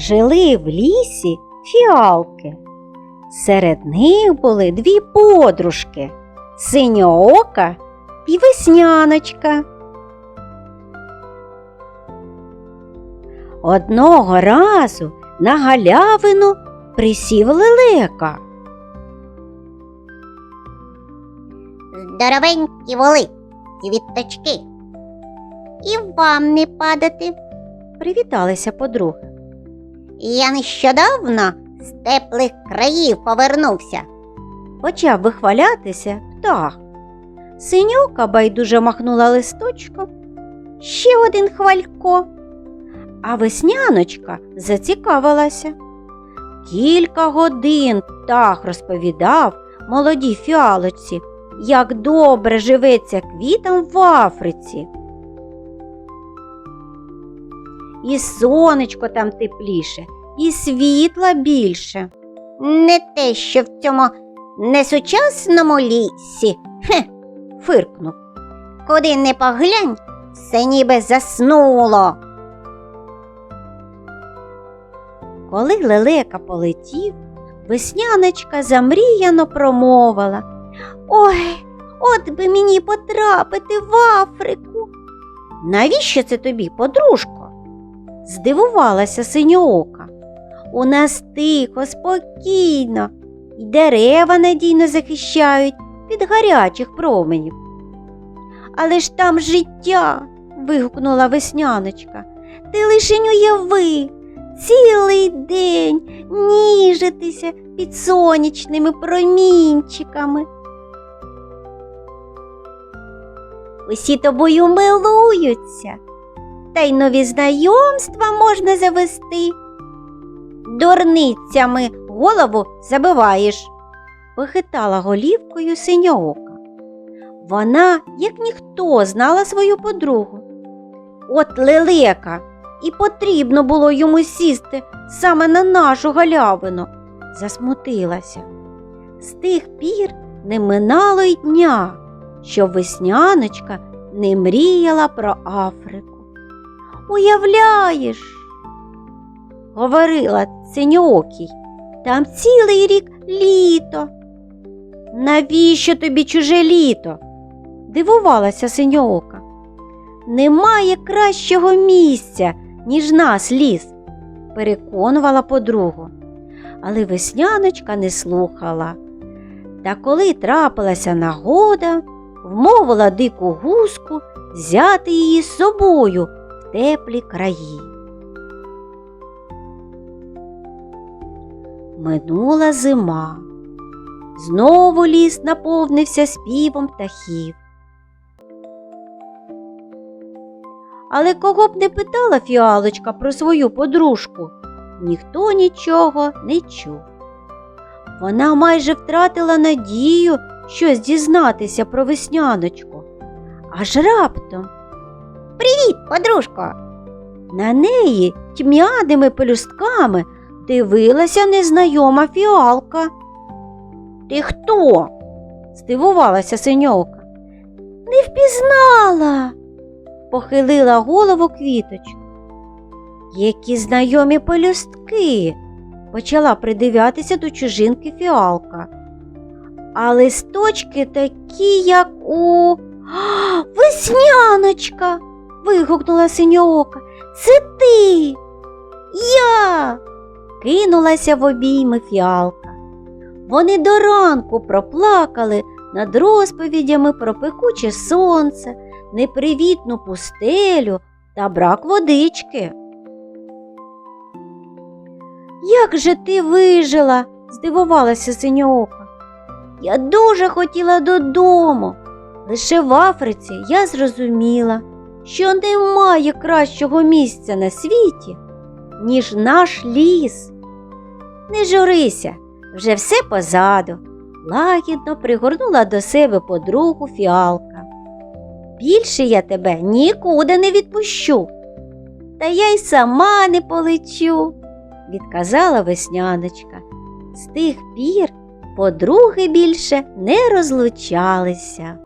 жили в лісі фіалки. Серед них були дві подружки синьоока і весняночка. Одного разу на галявину присів лелека. Здоровенькі воли, квіточки. І вам не падати. Привіталися подруги. Я нещодавно з теплих країв повернувся. Почав вихвалятися птах. Синьока байдуже махнула листочком. Ще один хвалько. А весняночка зацікавилася. Кілька годин птах розповідав молодій фіалочці, як добре живеться квітам в Африці. І сонечко там тепліше, і світла більше. Не те, що в цьому несучасному лісі. Хе, Фиркнув. куди не поглянь, все ніби заснуло. Коли лелека полетів, весняночка замріяно промовила. Ой, от би мені потрапити в Африку. Навіщо це тобі, подружко? Здивувалася синьоока. У нас тихо, спокійно, і дерева надійно захищають від гарячих променів. Але ж там життя. вигукнула весняночка. Ти лишень уяви, цілий день ніжитися під сонячними промінчиками. Усі тобою милуються, та й нові знайомства можна завести. Дурницями голову забиваєш, похитала голівкою синьоока. Вона, як ніхто, знала свою подругу. От лелека, і потрібно було йому сісти саме на нашу галявину, засмутилася. З тих пір не минало й дня, щоб весняночка не мріяла про Африку. Уявляєш, говорила синьоокій, там цілий рік літо. Навіщо тобі чуже літо? дивувалася синьоока. Немає кращого місця, ніж нас ліс, переконувала подругу. Але весняночка не слухала. Та коли трапилася нагода, вмовила дику гуску взяти її з собою теплі краї. Минула зима. Знову ліс наповнився співом птахів. Але кого б не питала фіалочка про свою подружку, ніхто нічого не чув. Вона майже втратила надію щось дізнатися про весняночку. Аж раптом Привіт, подружко. на неї тьмяними пелюстками дивилася незнайома фіалка. Ти хто? здивувалася синьовка. Не впізнала, похилила голову квіточка. Які знайомі пелюстки, почала придивлятися до чужинки фіалка. А листочки такі, як у «А, Весняночка. Вигукнула синьоока. Це ти. Я. Кинулася в обійми фіалка. Вони до ранку проплакали над розповідями про пекуче сонце, непривітну пустелю та брак водички. Як же ти вижила? здивувалася синьоока. Я дуже хотіла додому. Лише в Африці я зрозуміла, що немає кращого місця на світі, ніж наш ліс. Не журися, вже все позаду, лагідно пригорнула до себе подругу фіалка. Більше я тебе нікуди не відпущу. Та я й сама не полечу, відказала весняночка. З тих пір подруги більше не розлучалися.